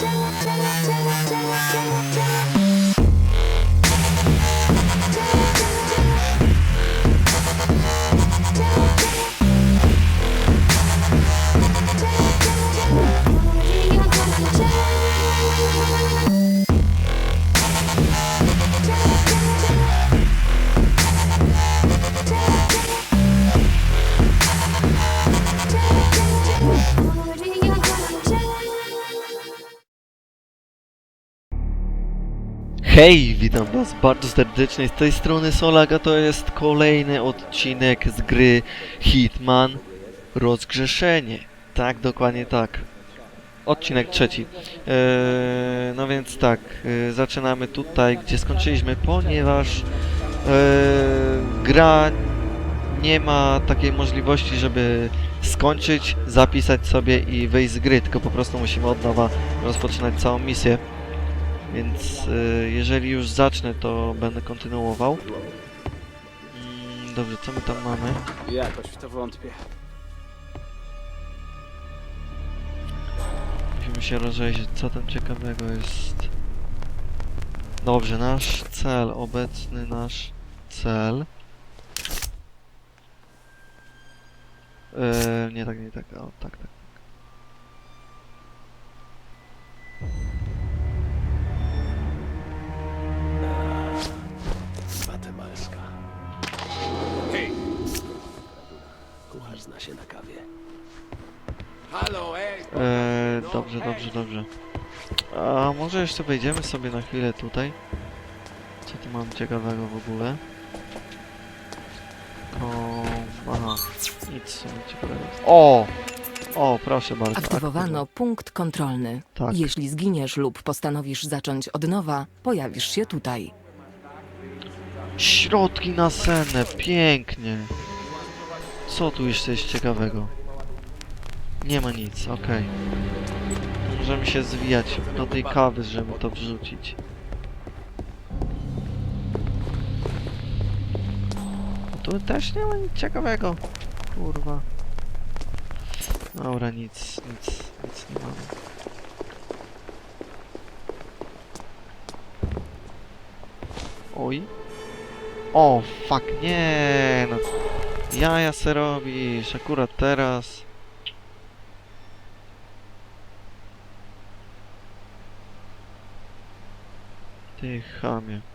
真 Hej, witam was bardzo serdecznie, z tej strony Solaga, to jest kolejny odcinek z gry Hitman Rozgrzeszenie. Tak, dokładnie tak. Odcinek trzeci. Eee, no więc tak, e, zaczynamy tutaj, gdzie skończyliśmy, ponieważ e, gra nie ma takiej możliwości, żeby skończyć, zapisać sobie i wyjść z gry, tylko po prostu musimy od nowa rozpoczynać całą misję. Więc y, jeżeli już zacznę, to będę kontynuował. Mm, dobrze, co my tam mamy? Jakoś w to wątpię. Musimy się rozejrzeć, co tam ciekawego jest. Dobrze, nasz cel, obecny nasz cel. Yy, nie tak, nie tak, o, tak, tak. Się na kawie. Halo, ej! Eee, dobrze, dobrze, dobrze. A może jeszcze wejdziemy sobie na chwilę tutaj? Co tu mam ciekawego w ogóle? O, aha, nic w sumie ciekawego. O! O, proszę bardzo. Aktywowano punkt kontrolny. Tak. Jeśli zginiesz lub postanowisz zacząć od nowa, pojawisz się tutaj. Środki na senę, pięknie. Co tu jeszcze jest ciekawego? Nie ma nic, okej. Możemy się zwijać do tej kawy, żeby to wrzucić. Tu też nie ma nic ciekawego. Kurwa. Dobra, nic, nic, nic nie mamy. Oj. O, fuck, nie, no. Jaja se robisz, akurat teraz. Ty chamie.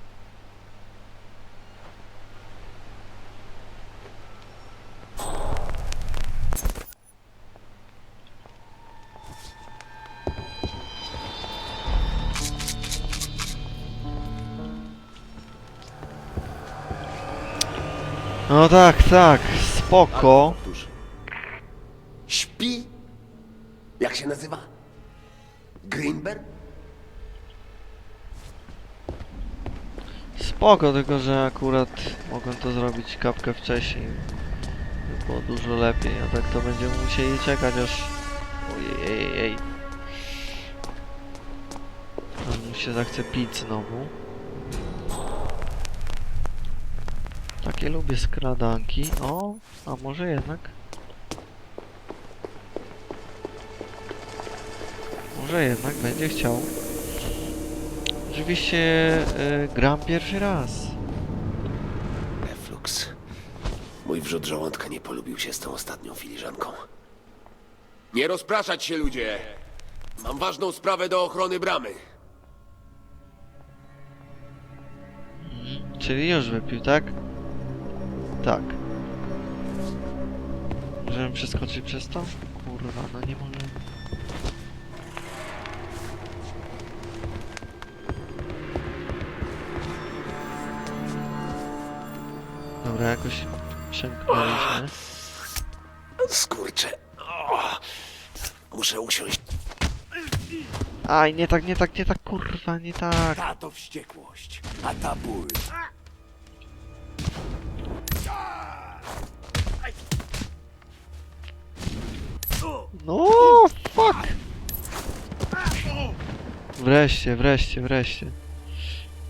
No tak, tak, spoko. Śpi? Jak się nazywa? Greenberg? Spoko, tylko że akurat mogłem to zrobić kapkę wcześniej. By było dużo lepiej, a tak to będziemy musieli czekać aż... Ojej, ej. Aż mu się zachce pić znowu. Takie lubię skradanki. O, a może jednak? Może jednak będzie chciał. Oczywiście e, gram pierwszy raz. Reflux. Mój wrzód żołądka nie polubił się z tą ostatnią filiżanką. Nie rozpraszać się, ludzie! Mam ważną sprawę do ochrony bramy. Czyli już wypił, tak? Tak. Możemy przeskoczyć przez to? Kurwa, no nie możemy. Dobra, jakoś przemknęliśmy. Skurczę. O! Muszę usiąść. Aj, nie tak, nie tak, nie tak, kurwa, nie tak. Ta to wściekłość, a ta ból. No, fuck! Wreszcie, wreszcie, wreszcie.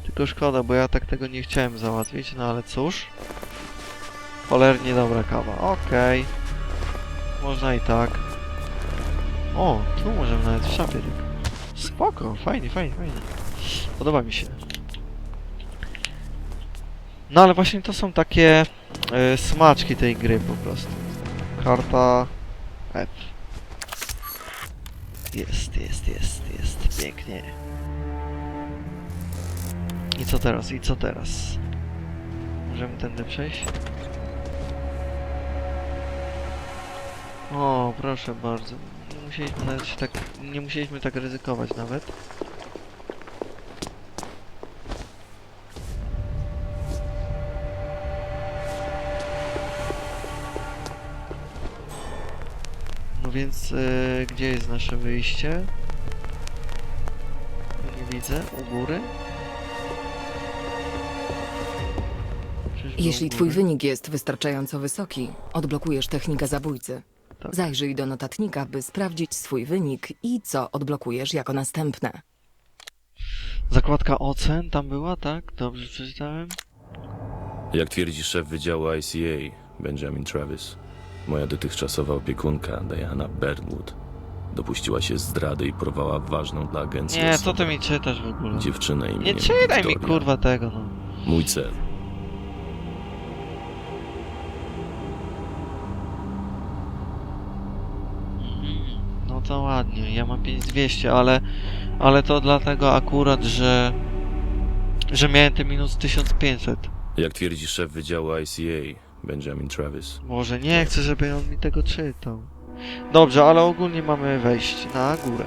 Tylko szkoda, bo ja tak tego nie chciałem załatwić, no ale cóż. Cholernie dobra kawa, okej. Można i tak. O, tu możemy nawet w szafie tak Spoko, fajnie, fajnie, fajnie. Podoba mi się. No ale właśnie to są takie e, smaczki tej gry po prostu. Karta F. Jest, jest, jest, jest. Pięknie. I co teraz? I co teraz? Możemy tędy przejść? O, proszę bardzo. Nie musieliśmy tak, nie musieliśmy tak ryzykować nawet. No więc, e, gdzie jest nasze wyjście? Nie widzę. U góry? Czyżby u Jeśli twój góry? wynik jest wystarczająco wysoki, odblokujesz technikę zabójcy. Tak. Zajrzyj do notatnika, by sprawdzić swój wynik i co odblokujesz jako następne. Zakładka ocen tam była, tak? Dobrze przeczytałem? Jak twierdzi szef Wydziału ICA, Benjamin Travis, moja dotychczasowa opiekunka, Diana Birdwood, dopuściła się zdrady i porwała ważną dla agencji Nie, co osobę. ty mi czytasz w ogóle? Dziewczynę Nie imieniem czytaj mi Victoria. kurwa tego, no. Mój cel. No to ładnie, ja mam 5200, ale, ale to dlatego akurat, że, że miałem te minus 1500. Jak twierdzi szef Wydziału ICA, Benjamin Travis, Może nie chcę, żeby on mi tego czytał. Dobrze, ale ogólnie mamy wejść na górę.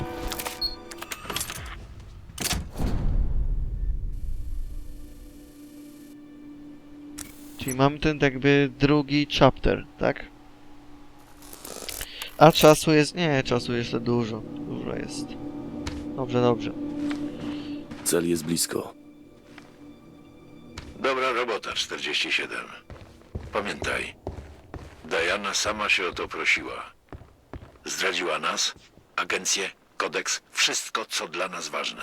Czyli mamy ten jakby drugi chapter, tak? A czasu jest... Nie, czasu jeszcze dużo. Dużo jest. Dobrze, dobrze. cel jest blisko. Dobra robota, 47. Pamiętaj, Diana sama się o to prosiła. Zdradziła nas, agencję, kodeks, wszystko, co dla nas ważne.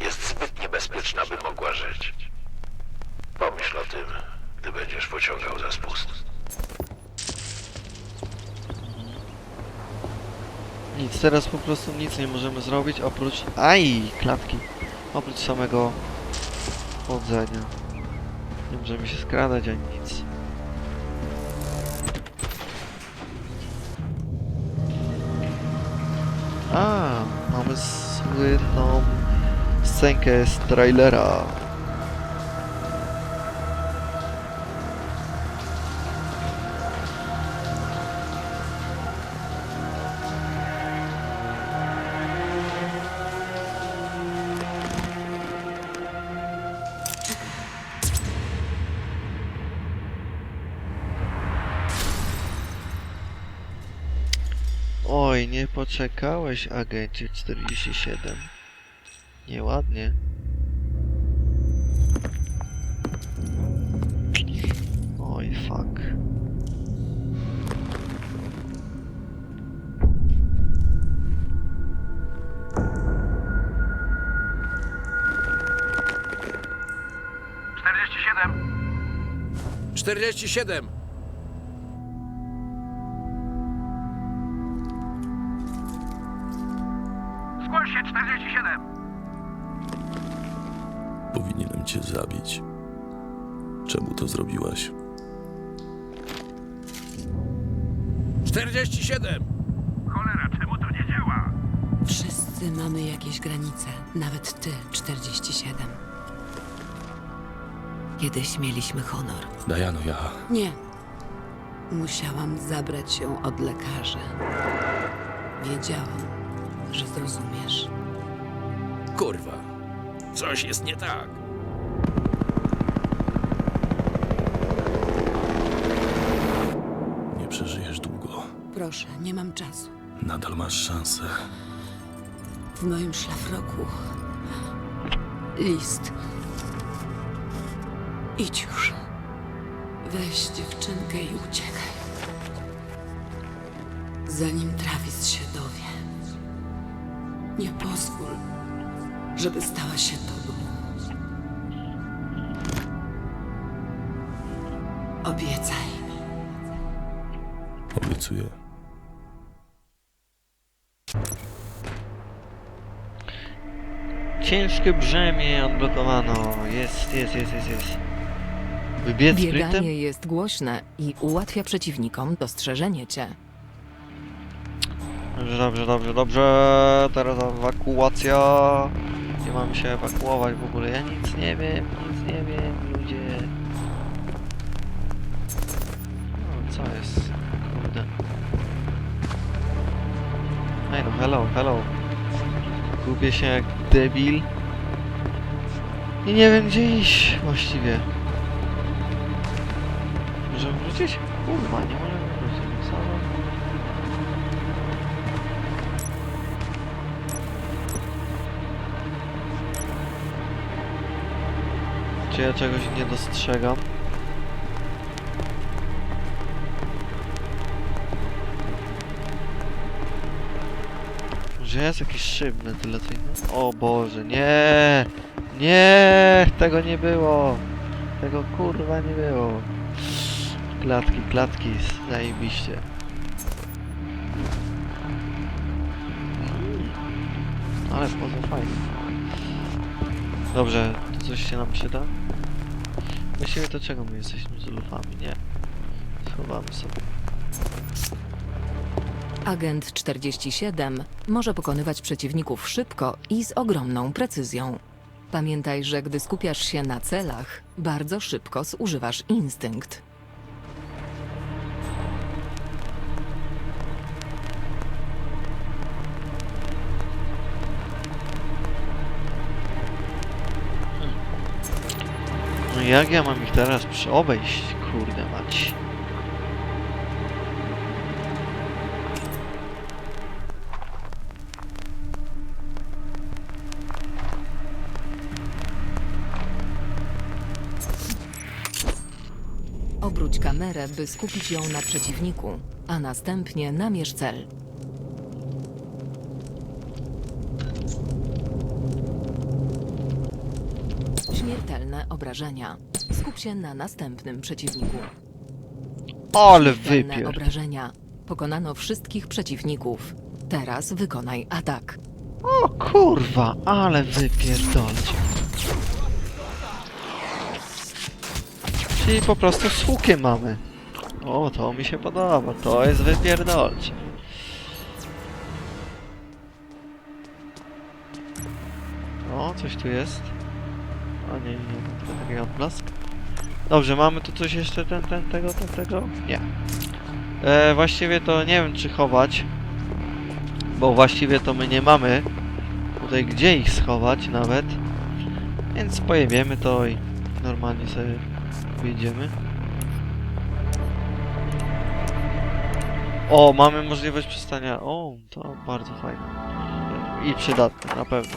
Jest zbyt niebezpieczna, by mogła żyć. Pomyśl o tym, gdy będziesz pociągał za spust. Nic, teraz po prostu nic nie możemy zrobić oprócz... Aj, klatki. Oprócz samego chodzenia. Nie możemy się skradać ani nic. A, mamy słynną scenkę z trailera. Poczekałeś, agencie 47. Nieładnie. Oj, fuck. Czterdzieści siedem. Powinienem cię zabić. Czemu to zrobiłaś? Czterdzieści siedem. Wszyscy mamy jakieś granice, nawet ty, 47. Kiedyś mieliśmy honor. Diano, ja... Nie. Musiałam zabrać ją od lekarza. Wiedziałam, że zrozumiesz. Kurwa. Coś jest nie tak. Proszę, nie mam czasu. Nadal masz szansę. W moim szlafroku. List. Idź już. Weź dziewczynkę i uciekaj. Zanim Travis się dowie. Nie pozwól, żeby stała się tobą. Obiecaj. Obiecuję. Ciężkie brzemię odblokowano. Jest, jest, jest, jest, jest. Wybiec? Bieganie jest głośne i ułatwia przeciwnikom dostrzeżenie cię. Dobrze, dobrze, dobrze, dobrze. Teraz ewakuacja. Nie mamy się ewakuować w ogóle. Ja nic nie wiem, nic nie wiem, ludzie. No, co jest? Kurde. Ej no, hello, hello. Gubię się jak debil. I nie wiem gdzie iść właściwie. Możemy wrócić? Kurwa, nie możemy wrócić. Co? Czy ja czegoś nie dostrzegam? Może jest jakiś szyb wentylacyjny? O Boże, nie! Nie! Tego nie było! Tego kurwa nie było. Klatki, klatki, zajebiście. Ale poza fajnie. Dobrze, to coś się nam przyda? Właściwie to czego my jesteśmy zulufami? Nie. Schowamy sobie. Agent 47 może pokonywać przeciwników szybko i z ogromną precyzją. Pamiętaj, że gdy skupiasz się na celach, bardzo szybko zużywasz instynkt. No jak ja mam ich teraz obejść? Kurde mać. Kamerę, by skupić ją na przeciwniku, a następnie namierz cel. Śmiertelne obrażenia. Skup się na następnym przeciwniku. Ale Śmiertelne wypier... obrażenia. Pokonano wszystkich przeciwników. Teraz wykonaj atak. O kurwa, ale wypierdolcie. Czyli po prostu z mamy. O, to mi się podoba, to jest wypierdolcie. O, coś tu jest. O nie, nie, nie, tylko taki odblask. Dobrze, mamy tu coś jeszcze, ten, ten, tego, ten, tego? Nie. E, właściwie to nie wiem, czy chować. Bo właściwie to my nie mamy tutaj gdzie ich schować nawet. Więc pojebiemy to i normalnie sobie wyjdziemy. O, mamy możliwość przystania. O, to bardzo fajne. I przydatne, na pewno.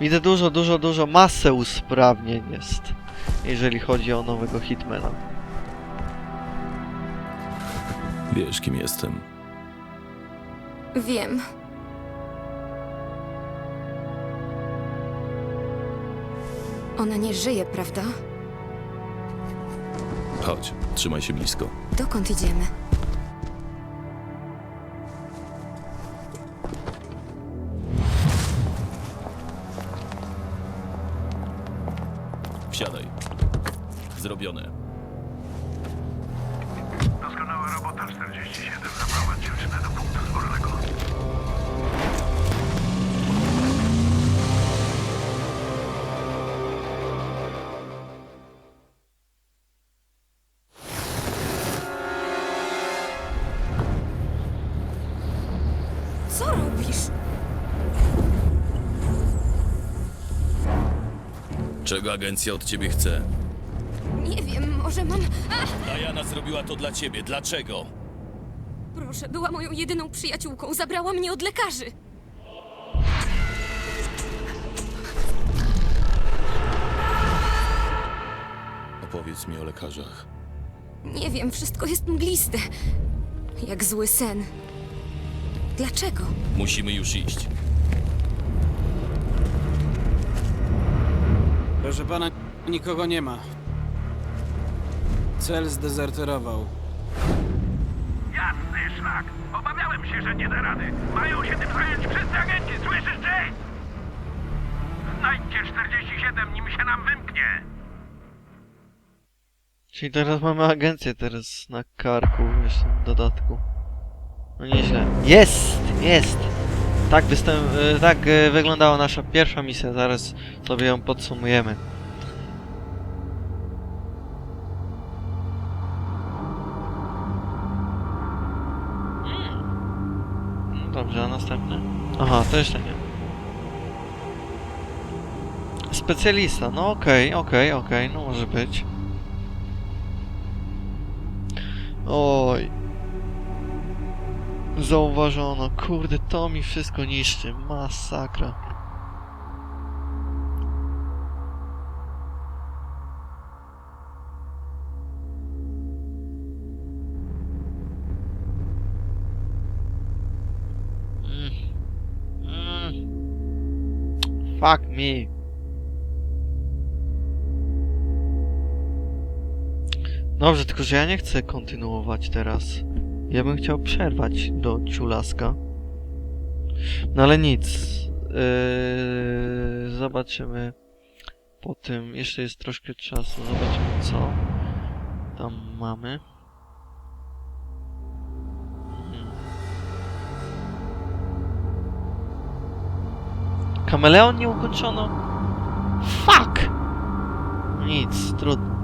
Widzę dużo, dużo, dużo masę usprawnień jest, jeżeli chodzi o nowego Hitmana. Wiesz, kim jestem. Wiem. Ona nie żyje, prawda? Chodź, trzymaj się blisko. Dokąd idziemy? Wsiadaj. Zrobione. Doskonała robota 47. Zaprowadź dziewczynę do punktu zborowego. Czego agencja od ciebie chce? Nie wiem, może mam... A, Diana zrobiła to dla ciebie. Dlaczego? proszę, była moją jedyną przyjaciółką. Zabrała mnie od lekarzy. Opowiedz mi o lekarzach. Nie wiem, wszystko jest mgliste. Jak zły sen. Dlaczego? Musimy już iść. Proszę pana, nikogo nie ma. Cel zdezerterował. Jasny szlak! Obawiałem się, że nie da rady. Mają się tym zająć wszyscy agenci, słyszysz, Jay? Znajdźcie 47, nim się nam wymknie! Czyli teraz mamy agencję teraz na karku jeszcze w dodatku. No nieźle. Jest! Jest! Tak, występ, e, tak e, wyglądała nasza pierwsza misja. Zaraz sobie ją podsumujemy. Mm. No Dobrze, a następny? Aha, to jeszcze nie. Specjalista, no okej, okej, okej, no może być. Oj. Zauważono. Kurde, to mi wszystko niszczy. Masakra. Mm. Mm. Fuck me. Dobrze, tylko że ja nie chcę kontynuować teraz. Ja bym chciał przerwać do ciulaska. No ale nic. Yy, zobaczymy po tym. Jeszcze jest troszkę czasu. Zobaczymy co tam mamy. Mhm. Kameleon nie ukończono? Fuck! Nic, trudno.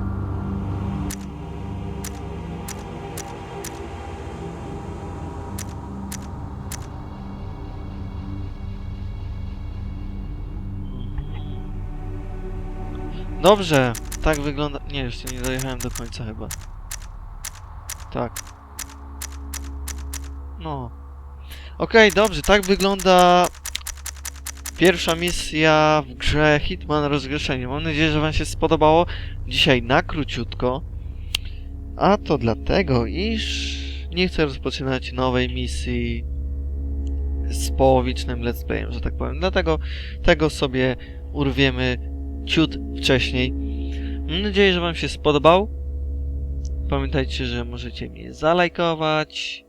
Dobrze, tak wygląda... Nie, jeszcze nie dojechałem do końca chyba. Tak. No. Okej, dobrze, tak wygląda pierwsza misja w grze Hitman Rozgrzeszenie. Mam nadzieję, że wam się spodobało. Dzisiaj na króciutko. A to dlatego, iż nie chcę rozpoczynać nowej misji z połowicznym let's playem, że tak powiem. Dlatego tego sobie urwiemy ciut wcześniej. Mam nadzieję, że Wam się spodobał. Pamiętajcie, że możecie mnie zalajkować,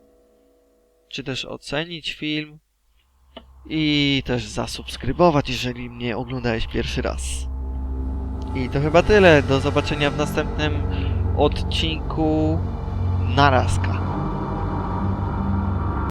czy też ocenić film i też zasubskrybować, jeżeli mnie oglądałeś pierwszy raz. I to chyba tyle. Do zobaczenia w następnym odcinku. Narazka.